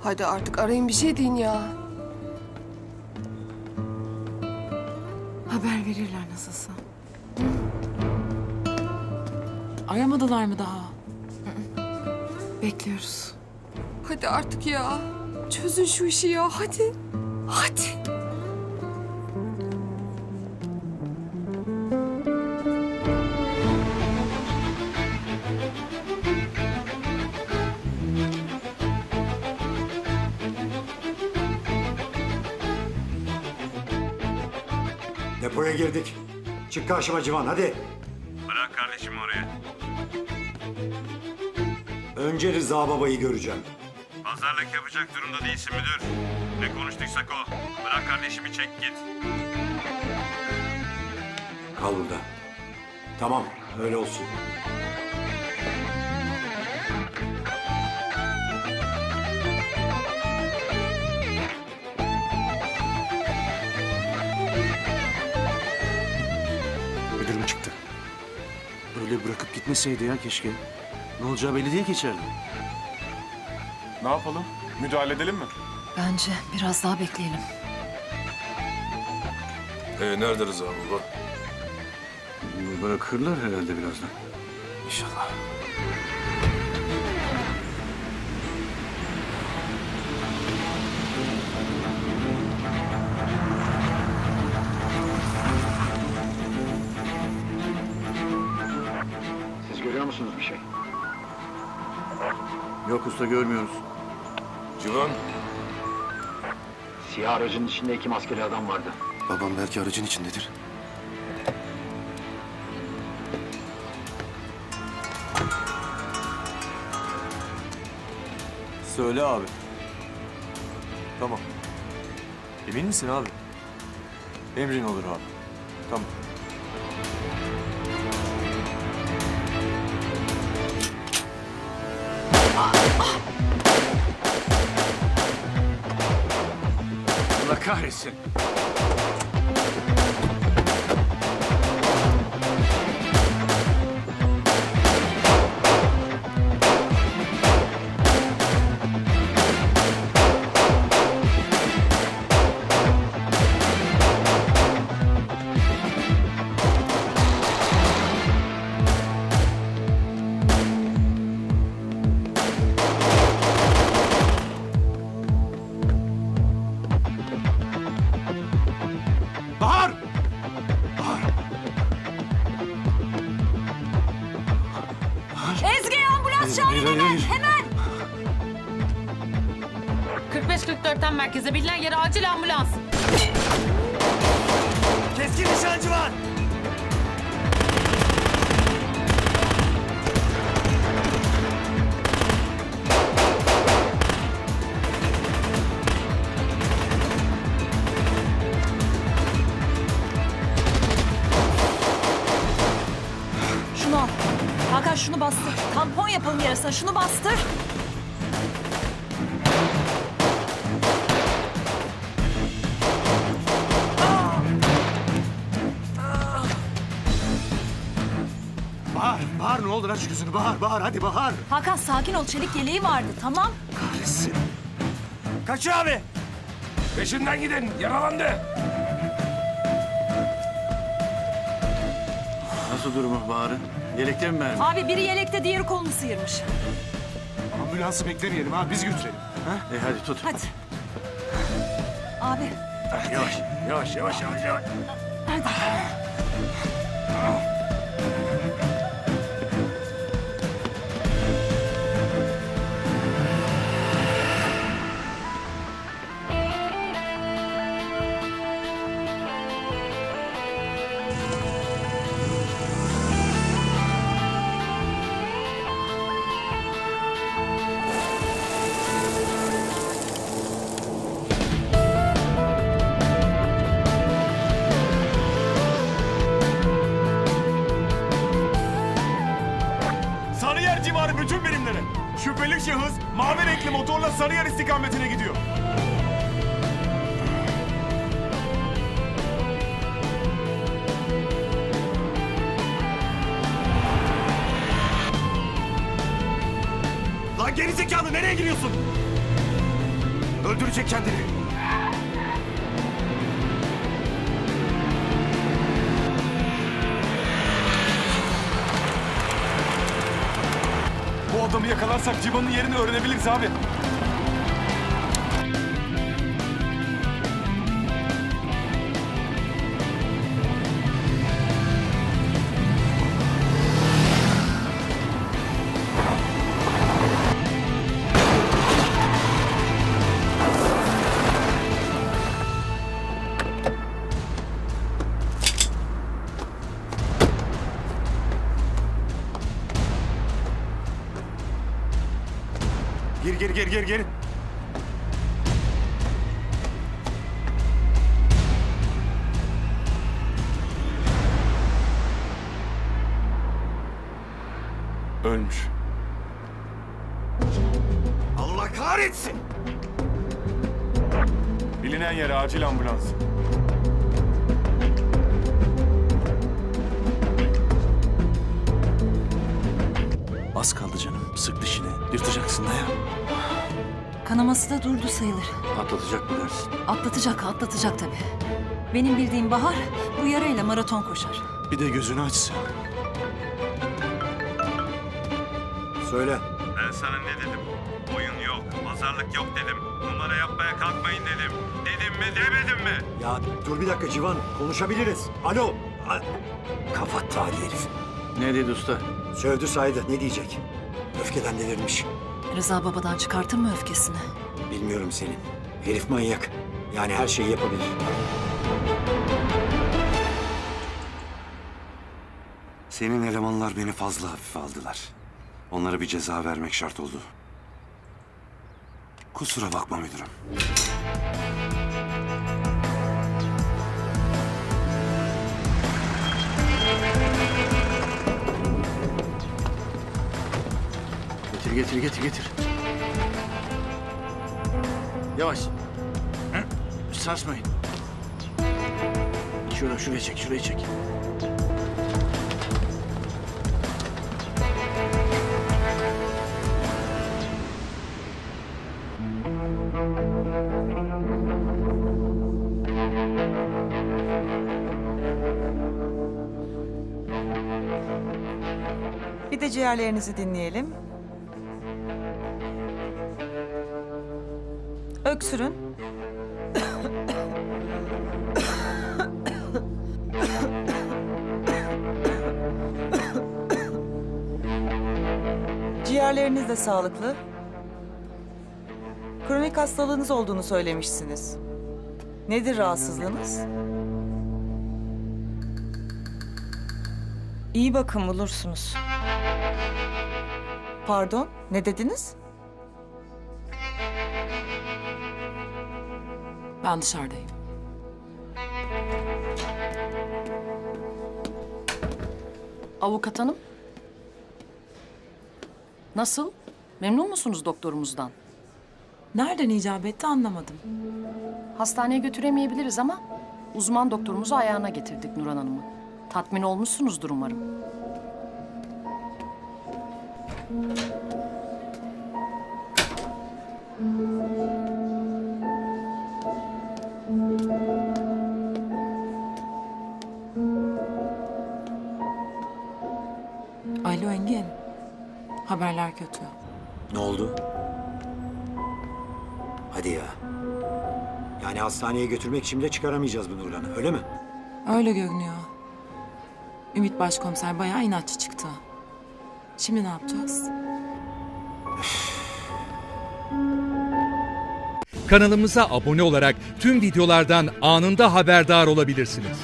Hadi artık arayın bir şey deyin ya. Haber verirler nasılsa. Aramadılar mı daha? Bekliyoruz. Hadi artık ya. Çözün şu işi ya hadi. Hadi. Depoya girdik. Çık karşıma Civan hadi. Bırak kardeşim oraya. Önce Rıza babayı göreceğim. Pazarlık yapacak durumda değilsin müdür. Ne konuştuysak o. Bırak kardeşimi çek git. Kal burada. Tamam öyle olsun. Böyle bırakıp gitmeseydi ya keşke. Ne olacağı belli değil ki içeride. Ne yapalım? Müdahale edelim mi? Bence biraz daha bekleyelim. Ee, nerede Rıza baba? Bırakırlar herhalde birazdan. İnşallah. Görüyor musunuz bir şey? Yok usta görmüyoruz. Civan, Siyah aracın içinde iki maskeli adam vardı. Babam belki aracın içindedir. Söyle abi. Tamam. Emin misin abi? Emrin olur abi. Tamam. Allah kahretsin. Ezgi ambulans çağırın Hayır, hayır, hemen, hemen. 45-44'ten merkeze bilinen yere acil ambulans. Keskin nişancı var. Olur aç gözünü Bahar, Bahar hadi Bahar. Hakan sakin ol. Çelik yeleği vardı. Tamam. Kahretsin. Kaçıyor abi. peşinden gidin. Yaralandı. Nasıl durumu Bahar'ın? Yelekte mi mermi? Abi biri yelekte diğeri kolunu sıyırmış. Ambulansı beklemeyelim ha, biz götürelim. Ha? E hadi tut. Hadi. Abi. Yavaş, yavaş, yavaş, yavaş, yavaş. Sarıyer mavi renkli motorla Sarıyer istikametine gidiyor. Lan gerizekalı nereye gidiyorsun? Öldürecek kendini. Adamı yakalarsak Civan'ın yerini öğrenebiliriz abi. Gir gir gir gir gir. Ölmüş. Allah kahretsin. Bilinen yere acil ambulans. Az kaldı canım. Sık dişini. Yırtacaksın dayan. Kanaması da durdu sayılır. Atlatacak mı dersin? Atlatacak, atlatacak tabii. Benim bildiğim Bahar bu yarayla maraton koşar. Bir de gözünü açsa. Söyle. Ben sana ne dedim? Oyun yok, pazarlık yok dedim. Numara yapmaya kalkmayın dedim. Dedim mi demedim mi? Ya dur bir dakika Civan. Konuşabiliriz. Alo. A- Kapat hadi herif. Ne dedi usta? Sövdü saydı. Ne diyecek? Öfkeden delirmiş. Rıza babadan çıkartır mı öfkesini? Bilmiyorum Selin. Herif manyak. Yani her şeyi yapabilir. Senin elemanlar beni fazla hafife aldılar. Onlara bir ceza vermek şart oldu. Kusura bakma müdürüm. Getir getir getir getir. Yavaş. Hı? Sarsmayın. Şuraya şuraya çek şuraya çek. Bir de ciğerlerinizi dinleyelim. Öksürün. Ciğerleriniz de sağlıklı. Kronik hastalığınız olduğunu söylemişsiniz. Nedir rahatsızlığınız? İyi bakın bulursunuz. Pardon, ne dediniz? Ben dışarıdayım. Avukat hanım. Nasıl? Memnun musunuz doktorumuzdan? Nereden icap etti anlamadım. Hastaneye götüremeyebiliriz ama uzman doktorumuzu ayağına getirdik Nurhan Hanım'ı. Tatmin olmuşsunuzdur umarım. Haberler kötü. Ne oldu? Hadi ya. Yani hastaneye götürmek için bile çıkaramayacağız bu Nurlan'ı öyle mi? Öyle görünüyor. Ümit Başkomiser bayağı inatçı çıktı. Şimdi ne yapacağız? Kanalımıza abone olarak tüm videolardan anında haberdar olabilirsiniz.